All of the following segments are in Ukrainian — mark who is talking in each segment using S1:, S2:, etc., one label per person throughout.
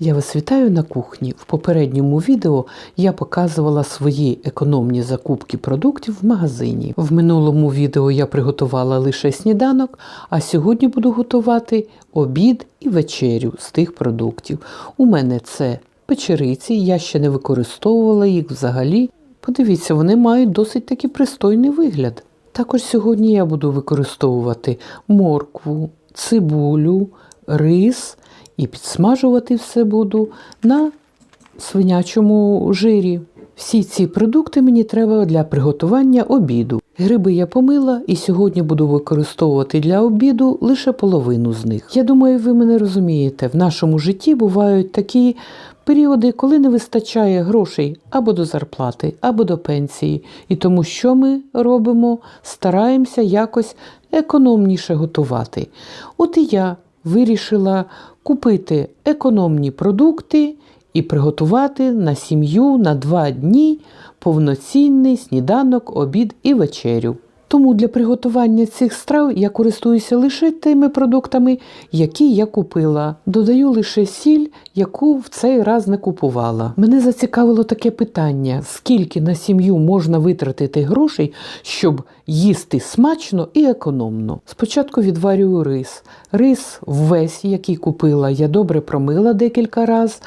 S1: Я вас вітаю на кухні. В попередньому відео я показувала свої економні закупки продуктів в магазині. В минулому відео я приготувала лише сніданок, а сьогодні буду готувати обід і вечерю з тих продуктів. У мене це печериці, я ще не використовувала їх взагалі. Подивіться, вони мають досить таки пристойний вигляд. Також сьогодні я буду використовувати моркву, цибулю, рис і підсмажувати все буду на свинячому жирі. Всі ці продукти мені треба для приготування обіду. Гриби я помила і сьогодні буду використовувати для обіду лише половину з них. Я думаю, ви мене розумієте, в нашому житті бувають такі періоди, коли не вистачає грошей або до зарплати, або до пенсії. І тому що ми робимо? Стараємося якось економніше готувати. От і я вирішила купити економні продукти і приготувати на сім'ю на два дні повноцінний сніданок, обід і вечерю. Тому для приготування цих страв я користуюся лише тими продуктами, які я купила. Додаю лише сіль, яку в цей раз не купувала. Мене зацікавило таке питання: скільки на сім'ю можна витратити грошей, щоб їсти смачно і економно. Спочатку відварюю рис. Рис весь, який купила, я добре промила декілька разів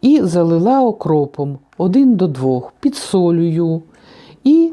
S1: і залила окропом один до двох, підсолюю.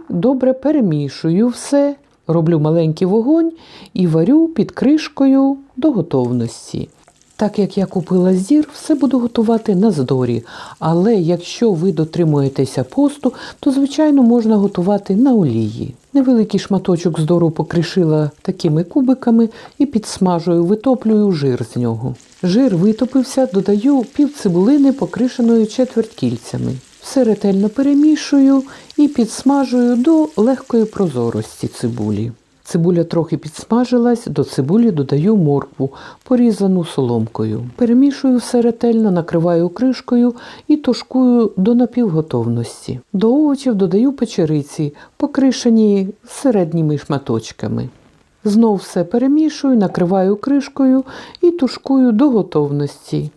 S1: Добре перемішую все, роблю маленький вогонь і варю під кришкою до готовності. Так як я купила зір, все буду готувати на здорі. Але якщо ви дотримуєтеся посту, то звичайно можна готувати на олії. Невеликий шматочок здору покришила такими кубиками і підсмажую, витоплюю жир з нього. Жир витопився, додаю пів цибулини, покришеною четвертькільцями. Все ретельно перемішую і підсмажую до легкої прозорості цибулі. Цибуля трохи підсмажилась, до цибулі додаю моркву, порізану соломкою. Перемішую все ретельно, накриваю кришкою і тушкую до напівготовності. До овочів додаю печериці, покришені середніми шматочками. Знов все перемішую, накриваю кришкою і тушкую до готовності.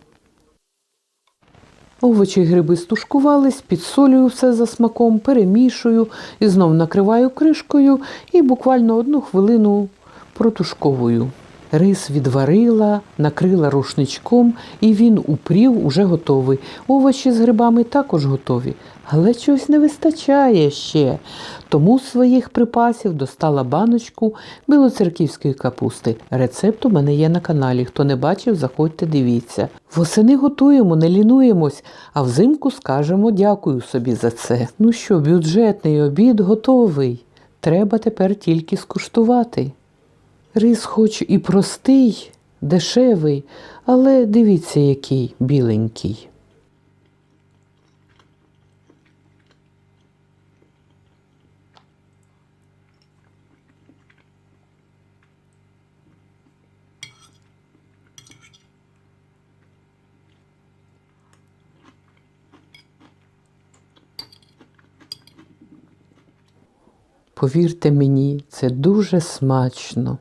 S1: Овочі й гриби стушкувались, підсолюю все за смаком, перемішую і знов накриваю кришкою і буквально одну хвилину протушковую. Рис відварила, накрила рушничком, і він упрів уже готовий. Овочі з грибами також готові, але чогось не вистачає ще. Тому з своїх припасів достала баночку білоцерківської капусти. Рецепт у мене є на каналі. Хто не бачив, заходьте, дивіться. Восени готуємо, не лінуємось, а взимку скажемо дякую собі за це. Ну що, бюджетний обід готовий. Треба тепер тільки скуштувати. Рис хоч і простий, дешевий, але дивіться, який біленький. Повірте мені, це дуже смачно.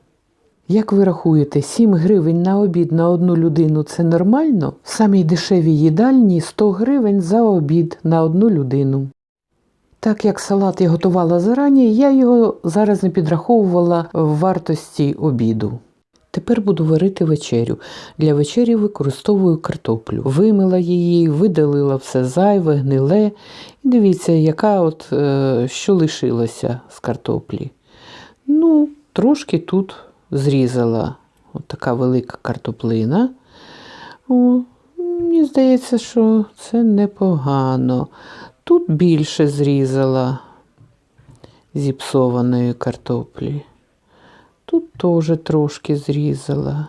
S1: Як ви рахуєте, 7 гривень на обід на одну людину це нормально? В самій дешевій їдальні 100 гривень за обід на одну людину. Так як салат я готувала зарані, я його зараз не підраховувала в вартості обіду. Тепер буду варити вечерю. Для вечері використовую картоплю. Вимила її, видалила все зайве, гниле. І дивіться, яка от, е, що лишилося з картоплі. Ну, трошки тут зрізала от така велика картоплина. О, мені здається, що це непогано. Тут більше зрізала зіпсованої картоплі. Тут теж трошки зрізала.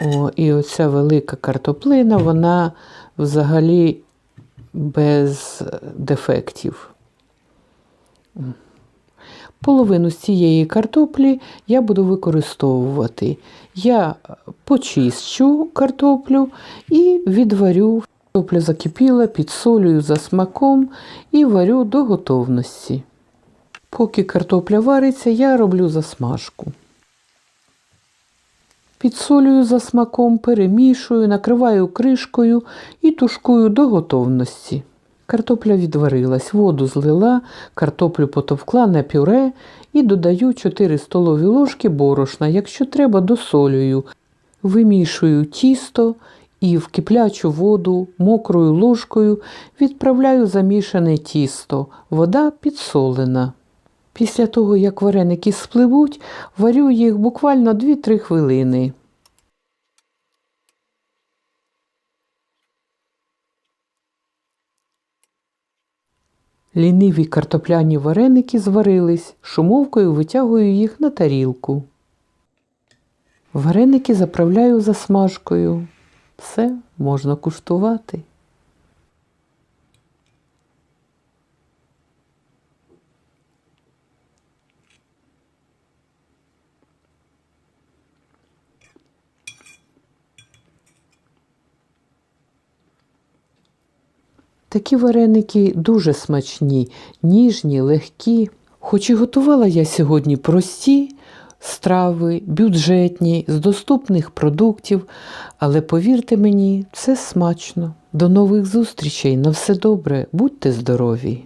S1: О, і оця велика картоплина, вона взагалі без дефектів. Половину з цієї картоплі я буду використовувати. Я почищу картоплю і відварю. Картопля закипіла, підсолюю за смаком і варю до готовності. Поки картопля вариться, я роблю засмажку. Підсолюю за смаком, перемішую, накриваю кришкою і тушкую до готовності. Картопля відварилась, воду злила, картоплю потовкла на пюре і додаю 4 столові ложки борошна. Якщо треба, досолюю. Вимішую тісто і в киплячу воду мокрою ложкою відправляю замішане тісто. Вода підсолена. Після того, як вареники спливуть, варю їх буквально 2-3 хвилини. Ліниві картопляні вареники зварились, шумовкою витягую їх на тарілку. Вареники заправляю засмажкою. Все можна куштувати. Такі вареники дуже смачні, ніжні, легкі. Хоч і готувала я сьогодні прості страви, бюджетні, з доступних продуктів, але повірте мені, це смачно. До нових зустрічей, на все добре, будьте здорові!